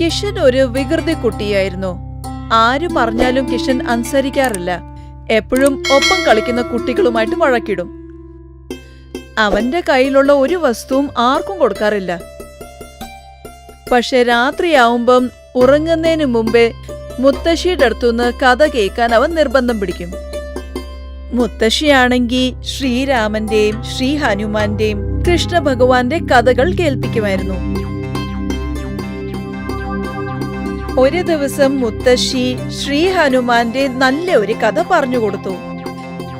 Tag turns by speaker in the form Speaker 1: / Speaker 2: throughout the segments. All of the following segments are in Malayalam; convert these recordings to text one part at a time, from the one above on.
Speaker 1: കിഷൻ ഒരു വികൃതി കുട്ടിയായിരുന്നു. ആര് പറഞ്ഞാലും കിഷൻ അനുസരിക്കാറില്ല. എപ്പോഴും ഒപ്പം കളിക്കുന്ന കുട്ടികളുമായിട്ട് വഴക്കിടും. അവന്റെ കയ്യിലുള്ള ഒരു വസ്തുവും ആർക്കും കൊടുക്കാറില്ല. പക്ഷെ രാത്രിയാവുമ്പം ഉറങ്ങുന്നതിന് മുമ്പേ മുത്തശ്ശിയുടെ അടുത്തുനിന്ന് കഥ കേൾക്കാൻ അവൻ നിർബന്ധം പിടിക്കും. മുത്തശ്ശിയാണെങ്കിൽ ശ്രീരാമന്റെയും ശ്രീ ഹനുമാന്റെയും കൃഷ്ണ ഭഗവാന്റെ കഥകൾ കേൾപ്പിക്കുമായിരുന്നു. ഒരു ദിവസം മുത്തശ്ശി ശ്രീ ഹനുമാന്റെ നല്ല ഒരു കഥ പറഞ്ഞു കൊടുത്തു.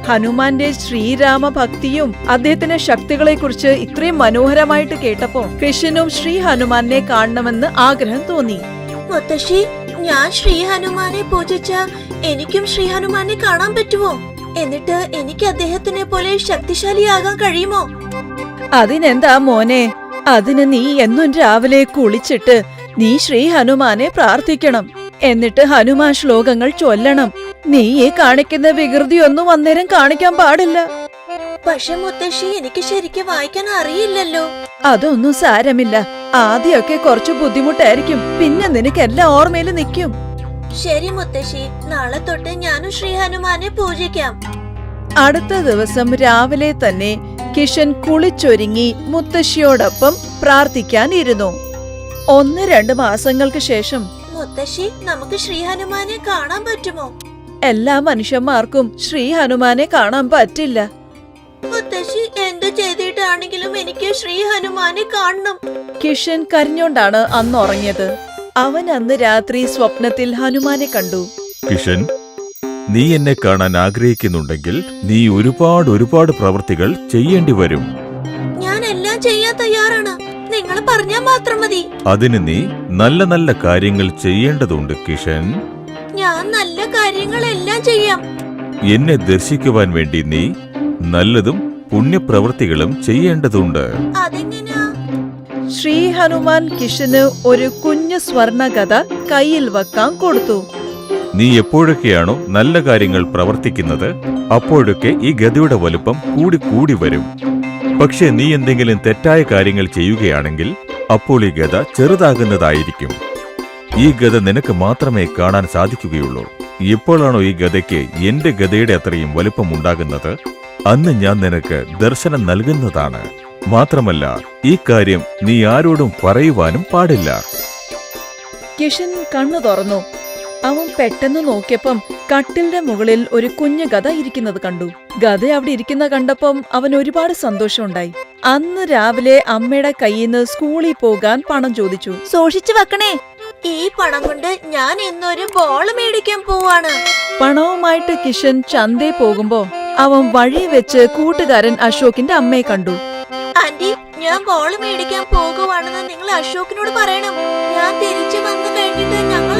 Speaker 1: ഹനുമാന്റെ ശ്രീരാമ ഭക്തിയും അദ്ദേഹത്തിന്റെ ശക്തികളെ കുറിച്ച് ഇത്രയും മനോഹരമായിട്ട് കേട്ടപ്പോ കൃഷ്ണനും ശ്രീ ഹനുമാനെ കാണണമെന്ന് ആഗ്രഹം തോന്നി.
Speaker 2: മുത്തശ്ശി ഞാൻ ശ്രീ ഹനുമാനെ പൂജിച്ച എനിക്കും ശ്രീ ഹനുമാനെ കാണാൻ പറ്റുമോ? എന്നിട്ട് എനിക്ക് അദ്ദേഹത്തിനെ പോലെ ശക്തിശാലിയാകാൻ കഴിയുമോ?
Speaker 1: അതിനെന്താ മോനെ? അതിന് നീ എന്നും രാവിലെ കുളിച്ചിട്ട് നീ ശ്രീ ഹനുമാനെ പ്രാർത്ഥിക്കണം. എന്നിട്ട് ഹനുമാൻ ശ്ലോകങ്ങൾ ചൊല്ലണം. നീ ഈ കാണിക്കുന്ന വികൃതിയൊന്നും അന്നേരം കാണിക്കാൻ പാടില്ല.
Speaker 2: പക്ഷെ മുത്തശ്ശി എനിക്ക് ശരിക്കും വായിക്കാൻ അറിയില്ലല്ലോ.
Speaker 1: അതൊന്നും സാരമില്ല. ആദ്യമൊക്കെ കുറച്ച് ബുദ്ധിമുട്ടായിരിക്കും. പിന്നെ നിനക്ക് എല്ലാ ഓർമ്മയിലും നിൽക്കും.
Speaker 2: ശരി മുത്തശ്ശി നാളെ തൊട്ട് ഞാനും ശ്രീ ഹനുമാനെ പൂജിക്കാം.
Speaker 1: അടുത്ത ദിവസം രാവിലെ തന്നെ കിഷൻ കുളിച്ചൊരുങ്ങി മുത്തശ്ശിയോടൊപ്പം പ്രാർത്ഥിക്കാൻ ഇരുന്നു. ഒന്ന് രണ്ട് മാസങ്ങൾക്ക് ശേഷം
Speaker 2: മുത്തശ്ശി നമുക്ക് ശ്രീ ഹനുമാനെ കാണാൻ പറ്റുമോ?
Speaker 1: എല്ലാ മനുഷ്യന്മാർക്കും ശ്രീ ഹനുമാനെ കാണാൻ പറ്റില്ല.
Speaker 2: മുത്തശ്ശി എന്ത് ചെയ്തിട്ടാണെങ്കിലും എനിക്ക് ശ്രീ ഹനുമാനെ കാണണം.
Speaker 1: കിഷൻ കരഞ്ഞോണ്ടാണ് അന്ന് ഉറങ്ങിയത്. അവൻ അന്ന് രാത്രി സ്വപ്നത്തിൽ ഹനുമാനെ കണ്ടു.
Speaker 3: കിഷൻ നീ എന്നെ കാണാൻ ആഗ്രഹിക്കുന്നുണ്ടെങ്കിൽ നീ ഒരുപാട് ഒരുപാട് പ്രവൃത്തികൾ ചെയ്യേണ്ടി വരും.
Speaker 2: ഞാൻ എല്ലാം ചെയ്യാൻ തയ്യാറാണ്. നിങ്ങൾ പറഞ്ഞാൽ മാത്രം മതി.
Speaker 3: അതിന് നീ നല്ല നല്ല കാര്യങ്ങൾ ചെയ്യേണ്ടതുണ്ട് കിഷൻ.
Speaker 2: ഞാൻ നല്ല കാര്യങ്ങളെല്ലാം ചെയ്യാം.
Speaker 3: എന്നെ ദർശിക്കുവാൻ വേണ്ടി നീ നല്ലതും പുണ്യപ്രവൃത്തികളും ചെയ്യേണ്ടതുണ്ട്.
Speaker 2: അതെങ്ങനെയാ
Speaker 1: ശ്രീ ഹനുമാൻ കിഷന് ഒരു കുഞ്ഞു സ്വർണഗത കയ്യിൽ വെക്കാൻ കൊടുത്തു.
Speaker 3: നീ എപ്പോഴൊക്കെയാണോ നല്ല കാര്യങ്ങൾ പ്രവർത്തിക്കുന്നത് അപ്പോഴൊക്കെ ഈ ഗതിയുടെ വലുപ്പം കൂടി കൂടി വരും. പക്ഷെ നീ എന്തെങ്കിലും തെറ്റായ കാര്യങ്ങൾ ചെയ്യുകയാണെങ്കിൽ അപ്പോൾ ഈ ഗത ചെറുതാകുന്നതായിരിക്കും. ഈ ഗത നിനക്ക് മാത്രമേ കാണാൻ സാധിക്കുകയുള്ളൂ. എപ്പോഴാണോ ഈ ഗതയ്ക്ക് എന്റെ ഗതയുടെ അത്രയും വലുപ്പം ഉണ്ടാകുന്നത് അന്ന് ഞാൻ നിനക്ക് ദർശനം നൽകുന്നതാണ്. മാത്രമല്ല ഈ കാര്യം നീ ആരോടും പറയുവാനും പാടില്ല.
Speaker 1: കിഷൻ കണ്ണു തുറന്നു. അവൻ പെട്ടെന്ന് നോക്കിയപ്പം കട്ടിലിന്റെ മുകളിൽ ഒരു കുഞ്ഞു ഗത ഇരിക്കുന്നത് കണ്ടു. ഗത അവിടെ ഇരിക്കുന്ന കണ്ടപ്പം അവൻ ഒരുപാട് സന്തോഷമുണ്ടായി. അന്ന് രാവിലെ അമ്മയുടെ കയ്യിൽ നിന്ന് സ്കൂളിൽ പോകാൻ പണം ചോദിച്ചു.
Speaker 2: സൂക്ഷിച്ചു വെക്കണേ. ഈ പണം കൊണ്ട് ഞാൻ ഇന്നൊരു ബോൾ മേടിക്കാൻ പോവാണ്.
Speaker 1: പണവുമായിട്ട് കിഷൻ ചന്തേ പോകുമ്പോ അവൻ വഴി വെച്ച് കൂട്ടുകാരൻ അശോകിന്റെ അമ്മയെ കണ്ടു.
Speaker 2: ആന്റി ഞാൻ ബോൾ മേടിക്കാൻ പോകുവാണെന്ന് നിങ്ങൾ അശോകിനോട് പറയണം. ഞാൻ തിരിച്ചു വന്നു കഴിഞ്ഞിട്ട് ഞങ്ങൾ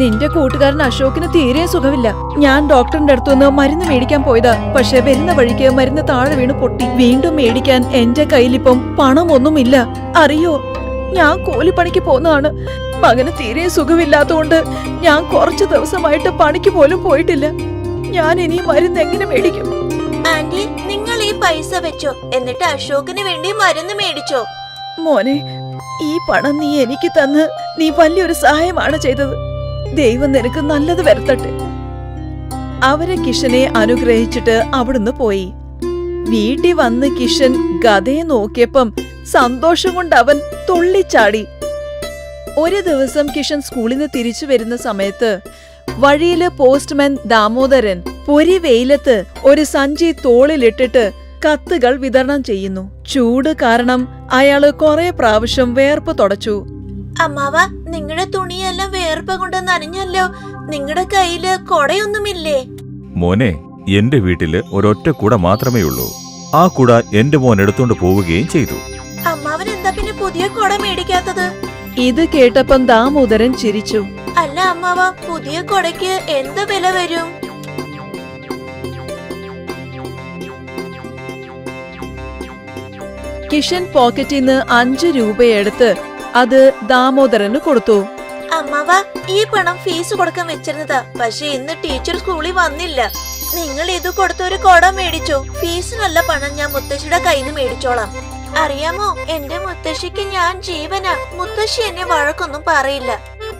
Speaker 1: നിന്റെ കൂട്ടുകാരൻ അശോകിന് തീരെ സുഖമില്ല. ഞാൻ ഡോക്ടറിന്റെ അടുത്തുനിന്ന് മരുന്ന് മേടിക്കാൻ പോയതാ. പക്ഷെ വരുന്ന വഴിക്ക് മരുന്ന് താഴെ വീണ് പൊട്ടി. വീണ്ടും മേടിക്കാൻ എന്റെ കയ്യിലിപ്പം പണമൊന്നുമില്ല. അറിയോ? ഞാൻ കൂലിപ്പണിക്ക് പോന്നതാണ്. മകന് തീരെ സുഖമില്ലാത്തതുകൊണ്ട് ഞാൻ കുറച്ചു ദിവസമായിട്ട് പണിക്ക് പോലും പോയിട്ടില്ല. ഞാൻ ഇനി മരുന്ന് എങ്ങനെ മേടിക്കും?
Speaker 2: ആന്റി നിങ്ങൾ ഈ പൈസ വെച്ചോ. എന്നിട്ട് അശോകിന് വേണ്ടി മരുന്ന് മേടിച്ചോ.
Speaker 1: മോനെ ഈ പണം നീ എനിക്ക് തന്ന് നീ വലിയൊരു സഹായമാണ് ചെയ്തത്. ദൈവം നിനക്ക് നല്ലത് വരുത്തട്ടെ. അവരെ കിഷനെ അനുഗ്രഹിച്ചിട്ട് അവിടുന്ന് പോയി. വീട്ടിൽ വന്ന് കിഷൻ ഗതയെ നോക്കിയപ്പം സന്തോഷം കൊണ്ട് അവൻ തുള്ളിച്ചാടി. ഒരു ദിവസം കിഷൻ സ്കൂളിൽ നിന്ന് തിരിച്ചു വരുന്ന സമയത്ത് വഴിയിൽ പോസ്റ്റ്മാൻ ദാമോദരൻ പൊരി വെയിലത്ത് ഒരു സഞ്ചി തോളിലിട്ടിട്ട് കത്തുകൾ വിതരണം ചെയ്യുന്നു. ചൂട് കാരണം അയാൾ കുറെ പ്രാവശ്യം വേർപ്പ് തുടച്ചു.
Speaker 2: അമ്മാവ നിങ്ങളുടെ തുണിയെല്ലാം വേർപ്പ കൊണ്ട് നനഞ്ഞല്ലോ. നിങ്ങളുടെ കയ്യിൽ കൊടയൊന്നുമില്ലേ?
Speaker 3: മോനെ എന്റെ വീട്ടിൽ ഒരൊറ്റ കുട മാത്രമേ ഉള്ളൂ. ആ കുട എന്റെ മോൻ എടുത്തോണ്ട് പോവുകയും ചെയ്തു.
Speaker 2: അമ്മാവൻ എന്താ പിന്നെ പുതിയ കുട മേടിക്കാത്തത്?
Speaker 1: ഇത് കേട്ടപ്പം ദാമോദരൻ ചിരിച്ചു.
Speaker 2: അല്ല അമ്മാവ പുതിയ കുടയ്ക്ക് എന്ത് വില വരും?
Speaker 1: കിഷൻ പോക്കറ്റിൽ നിന്ന് അഞ്ചു രൂപയെടുത്ത് അത് ദാമോദരന് കൊടുത്തു.
Speaker 2: അമ്മാവ ഈ പണം ഫീസ് കൊടുക്കാൻ വെച്ചിരുന്നത്. പക്ഷെ ഇന്ന് ടീച്ചർ സ്കൂളിൽ വന്നില്ല. നിങ്ങൾ ഇത് കൊടുത്തൊരു കൊട മേടിച്ചോ. ഫീസിനുള്ള പണം ഞാൻ മുത്തശ്ശിയുടെ കയ്യിൽ നിന്ന് മേടിച്ചോളാം. അറിയാമോ എന്റെ മുത്തശ്ശിക്ക് ഞാൻ ജീവനാ. മുത്തശ്ശി എന്നെ വഴക്കൊന്നും പറയില്ല.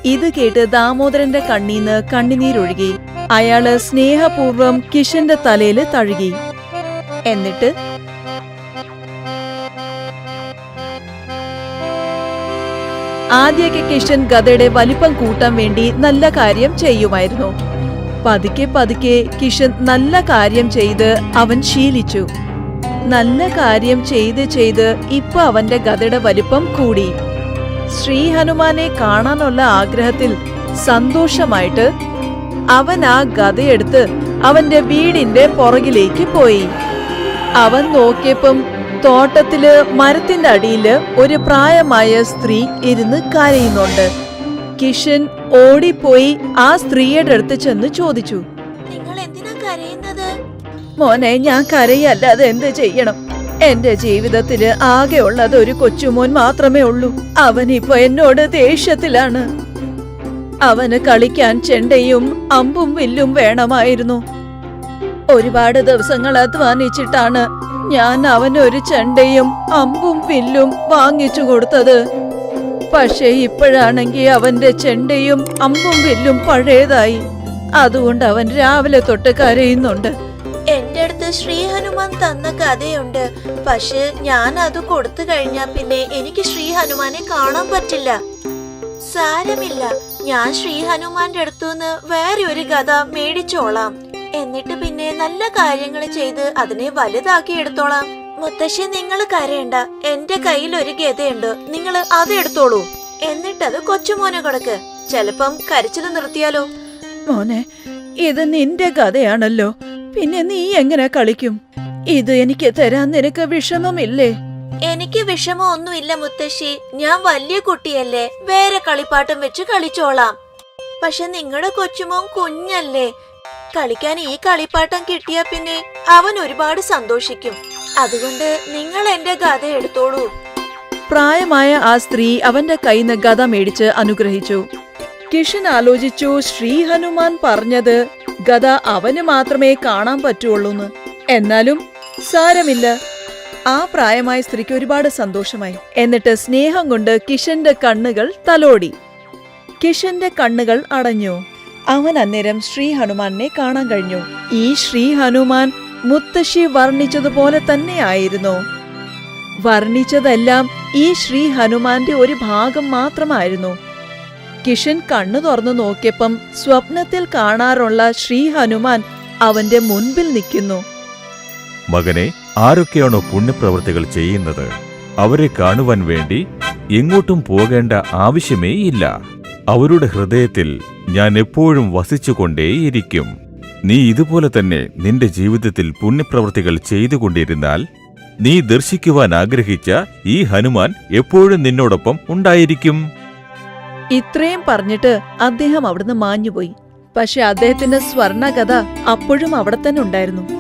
Speaker 1: ഇത് കേട്ട് ദാമോദരന്റെ കണ്ണീന്ന് കണ്ണുനീരൊഴുകി. അയാൾ സ്നേഹപൂർവം കിഷന്റെ തലയിൽ തഴുകി. എന്നിട്ട് ആദ്യമൊക്കെ കിഷൻ ഗതയുടെ വലിപ്പം കൂട്ടാൻ വേണ്ടി നല്ല കാര്യം ചെയ്യുമായിരുന്നു. പതുക്കെ പതുക്കെ കിഷൻ നല്ല കാര്യം ചെയ്ത് അവൻ ശീലിച്ചു. നല്ല കാര്യം ചെയ്ത് ചെയ്ത് ഇപ്പൊ അവന്റെ ഗതയുടെ വലിപ്പം കൂടി. ശ്രീ ഹനുമാനെ കാണാനുള്ള ആഗ്രഹത്തിൽ സന്തോഷമായിട്ട് അവൻ ആ ഗതയെടുത്ത് അവന്റെ വീടിന്റെ പുറകിലേക്ക് പോയി. അവൻ നോക്കിയപ്പം തോട്ടത്തിൽ മരത്തിന്റെ അടിയിൽ ഒരു പ്രായമായ സ്ത്രീ ഇരുന്ന് കരയുന്നുണ്ട്. കിഷൻ ഓടിപ്പോയി ആ സ്ത്രീയുടെ അടുത്ത് ചെന്ന് ചോദിച്ചു.
Speaker 2: നിങ്ങൾ എന്തിനാ കരയുന്നത്?
Speaker 1: മോനെ ഞാൻ കരയല്ലാതെ എന്ത് ചെയ്യണം? എന്റെ ജീവിതത്തിൽ ആകെ ഉള്ളത് ഒരു കൊച്ചുമോൻ മാത്രമേ ഉള്ളൂ. അവനിപ്പോ എന്നോട് ദേഷ്യത്തിലാണ്. അവന് കളിക്കാൻ ചെണ്ടയും അമ്പും വില്ലും വേണമായിരുന്നു. ഒരുപാട് ദിവസങ്ങൾ അധ്വാനിച്ചിട്ടാണ് ഞാൻ അവനൊരു ചെണ്ടയും അമ്പും വില്ലും വാങ്ങിച്ചു കൊടുത്തത്. പക്ഷേ ഇപ്പോഴാണെങ്കിൽ അവന്റെ ചെണ്ടയും അമ്പും വില്ലും പഴയതായി. അതുകൊണ്ട് അവൻ രാവിലെ തൊട്ട് കരയുന്നുണ്ട്.
Speaker 2: എന്റെ അടുത്ത് ശ്രീ ഹനുമാൻ തന്ന കഥയുണ്ട്. പക്ഷെ ഞാൻ അത് കൊടുത്തു കഴിഞ്ഞാ പിന്നെ എനിക്ക് ശ്രീഹനുമാനെ കാണാൻ പറ്റില്ല. സാരമില്ല. ഞാൻ ശ്രീ ഹനുമാന്റെ അടുത്തുനിന്ന് വേറെ ഒരു കഥ മേടിച്ചോളാം. എന്നിട്ട് പിന്നെ നല്ല കാര്യങ്ങൾ ചെയ്ത് അതിനെ വലുതാക്കി എടുത്തോളാം. മുത്തശ്ശി നിങ്ങൾ കരയണ്ട. എന്റെ കയ്യിൽ ഒരു ഗതയുണ്ട്. നിങ്ങൾ അത് എടുത്തോളൂ. എന്നിട്ടത് കൊച്ചുമോനെ കൊടുക്ക്. ചെലപ്പം കരച്ചിൽ നിർത്തിയാലോ?
Speaker 1: മോനെ ഇത് നിന്റെ കഥയാണല്ലോ. പിന്നെ നീ എങ്ങനെ കളിക്കും? ഇത് എനിക്ക് തരാൻ നിനക്ക് വിഷമമില്ലേ?
Speaker 2: എനിക്ക് വിഷമമൊന്നുമില്ല മുത്തശ്ശി. ഞാൻ വലിയ കുട്ടിയല്ലേ. വേറെ കളിപ്പാട്ടം വെച്ച് കളിച്ചോളാം. പക്ഷെ നിങ്ങളുടെ കൊച്ചുമോൻ കുഞ്ഞല്ലേ. കളിക്കാൻ ഈ കളിപ്പാട്ടം കിട്ടിയ പിന്നെ അവൻ ഒരുപാട് സന്തോഷിക്കും. അതുകൊണ്ട് നിങ്ങൾ എന്റെ ഗത എടുത്തോളൂ.
Speaker 1: പ്രായമായ ആ സ്ത്രീ അവന്റെ കൈന്ന് ഗത മേടിച്ച് അനുഗ്രഹിച്ചു. കിഷൻ ആലോചിച്ചു ശ്രീ ഹനുമാൻ പറഞ്ഞത് ഗത അവന് മാത്രമേ കാണാൻ പറ്റുള്ളൂന്ന്. എന്നാലും സാരമില്ല. ആ പ്രായമായ സ്ത്രീക്ക് ഒരുപാട് സന്തോഷമായി. എന്നിട്ട് സ്നേഹം കൊണ്ട് കിഷന്റെ കണ്ണുകൾ തലോടി. കിഷന്റെ കണ്ണുകൾ അടഞ്ഞു. അവൻ അന്നേരം ശ്രീ ഹനുമാനെ കാണാൻ കഴിഞ്ഞു. ഈ ശ്രീ ഹനുമാൻ മുത്തശ്ശി വർണിച്ചതുപോലെ തന്നെയായിരുന്നു. വർണിച്ചതെല്ലാം ഈ ശ്രീ ഹനുമാന്റെ ഒരു ഭാഗം മാത്രമായിരുന്നു. കിഷൻ കണ്ണു തുറന്നു നോക്കിയപ്പം സ്വപ്നത്തിൽ കാണാറുള്ള ശ്രീ ഹനുമാൻ അവന്റെ മുൻപിൽ നിൽക്കുന്നു.
Speaker 3: മകനെ ആരൊക്കെയാണോ പുണ്യപ്രവൃത്തികൾ ചെയ്യുന്നത്? അവരെ കാണുവാൻ വേണ്ടി എങ്ങോട്ടും പോകേണ്ട ആവശ്യമേ ഇല്ല അവരുടെ ഹൃദയത്തിൽ ഞാൻ എപ്പോഴും വസിച്ചുകൊണ്ടേയിരിക്കും. നീ ഇതുപോലെ തന്നെ നിന്റെ ജീവിതത്തിൽ പുണ്യപ്രവൃത്തികൾ ചെയ്തുകൊണ്ടിരുന്നാൽ നീ ദർശിക്കുവാൻ ആഗ്രഹിച്ച ഈ ഹനുമാൻ എപ്പോഴും നിന്നോടൊപ്പം ഉണ്ടായിരിക്കും.
Speaker 1: ഇത്രയും പറഞ്ഞിട്ട് അദ്ദേഹം അവിടുന്ന് മാഞ്ഞുപോയി. പക്ഷെ അദ്ദേഹത്തിന്റെ സ്വർണകഥ അപ്പോഴും അവിടെ തന്നെ ഉണ്ടായിരുന്നു.